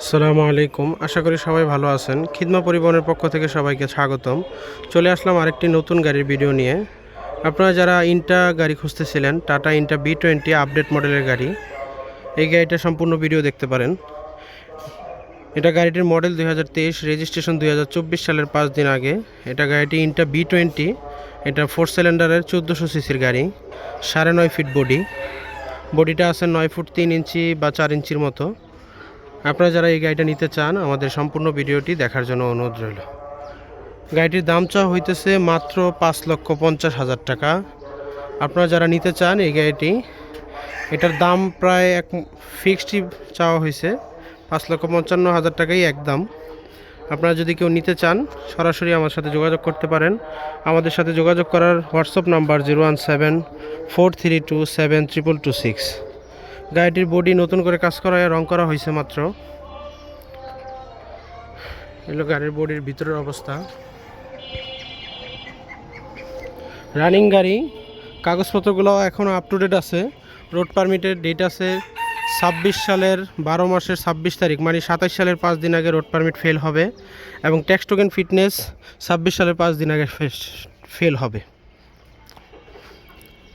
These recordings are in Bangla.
আসসালামু আলাইকুম। আশা করি সবাই ভালো আছেন। খিদমা পরিবহনের পক্ষ থেকে সবাইকে স্বাগতম। চলে আসলাম আরেকটি নতুন গাড়ির ভিডিও নিয়ে। আপনারা যারা ইন্টা গাড়ি খুঁজতেছিলেন, Tata Intra B twenty update মডেলের গাড়ি, এই গাড়িটা সম্পূর্ণ ভিডিও দেখতে পারেন। এটা গাড়িটির মডেল দুই হাজার তেইশ, রেজিস্ট্রেশন দুই হাজার চব্বিশ সালের পাঁচ দিন আগে। এটা গাড়িটি ইন্টা বি টোয়েন্টি, এটা ফোর সিলিন্ডারের চোদ্দোশো সিসির গাড়ি, সাড়ে নয় ফিট বডি। বডিটা আছে নয় ফুট তিন ইঞ্চি বা চার ইঞ্চির মতো। আপনারা যারা এই গাড়িটা নিতে চান, আমাদের সম্পূর্ণ ভিডিওটি দেখার জন্য অনুরোধ রইল। গাড়িটির দাম চাওয়া হইতেছে মাত্র পাঁচ লক্ষ পঞ্চাশ হাজার টাকা। আপনারা যারা নিতে চান এই গাড়িটি, এটার দাম প্রায় এক ফিক্সডই চাওয়া হয়েছে পাঁচ লক্ষ পঞ্চান্ন হাজার টাকাই একদম। আপনারা যদি কেউ নিতে চান, সরাসরি আমার সাথে যোগাযোগ করতে পারেন। আমাদের সাথে যোগাযোগ করার WhatsApp number zero one seven four three two seven triple two six. গাড়িটির বডি নতুন করে কাজ করা রং করা হয়েছে মাত্র। এগুলো গাড়ির বডির ভিতরের অবস্থা। রানিং গাড়ি, কাগজপত্রগুলো এখনও আপ টু ডেট আছে। রোড পারমিটের ডেট আছে ছাব্বিশ সালের বারো মাসের ছাব্বিশ তারিখ মানে সাতাশ সালের পাঁচ দিন আগে রোড পারমিট ফেল হবে এবং ট্যাক্স টোকেন ফিটনেস ছাব্বিশ সালের পাঁচ দিন আগে ফেল হবে।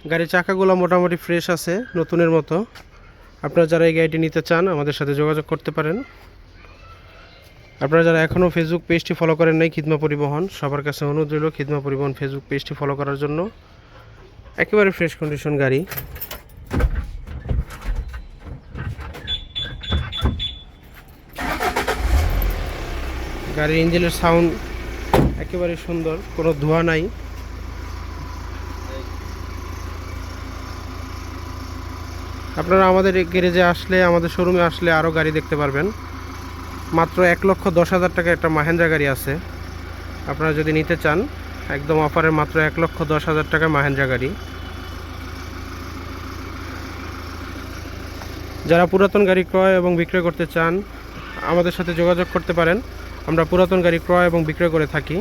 গাড়ির চাকাগুলো মোটামুটি ফ্রেশ আছে, নতুনের মতো। আপনারা যারা এই গাড়িটি নিতে চান, আমাদের সাথে যোগাযোগ করতে পারেন। আপনারা যারা এখনও ফেসবুক পেজটি ফলো করেন নাই, খিদমা পরিবহন, সবার কাছে অনুরোধ রইল খিদমা পরিবহন ফেসবুক পেজটি ফলো করার জন্য। একেবারে ফ্রেশ কন্ডিশন গাড়ি। গাড়ির ইঞ্জিনের সাউন্ড একেবারে সুন্দর, কোনো ধোঁয়া নাই। আপনারা আমাদের গ্যারেজে আসলে, আমাদের শোরুমে আসলে আরও গাড়ি দেখতে পারবেন। মাত্র এক লক্ষ দশ হাজার টাকা একটা মাহেন্দ্রা গাড়ি আছে। আপনারা যদি নিতে চান, একদম অফারে মাত্র এক লক্ষ দশ হাজার টাকা মাহেন্দ্রা গাড়ি। যারা পুরাতন গাড়ি ক্রয় এবং বিক্রয় করতে চান, আমাদের সাথে যোগাযোগ করতে পারেন। আমরা পুরাতন গাড়ি ক্রয় এবং বিক্রয় করে থাকি।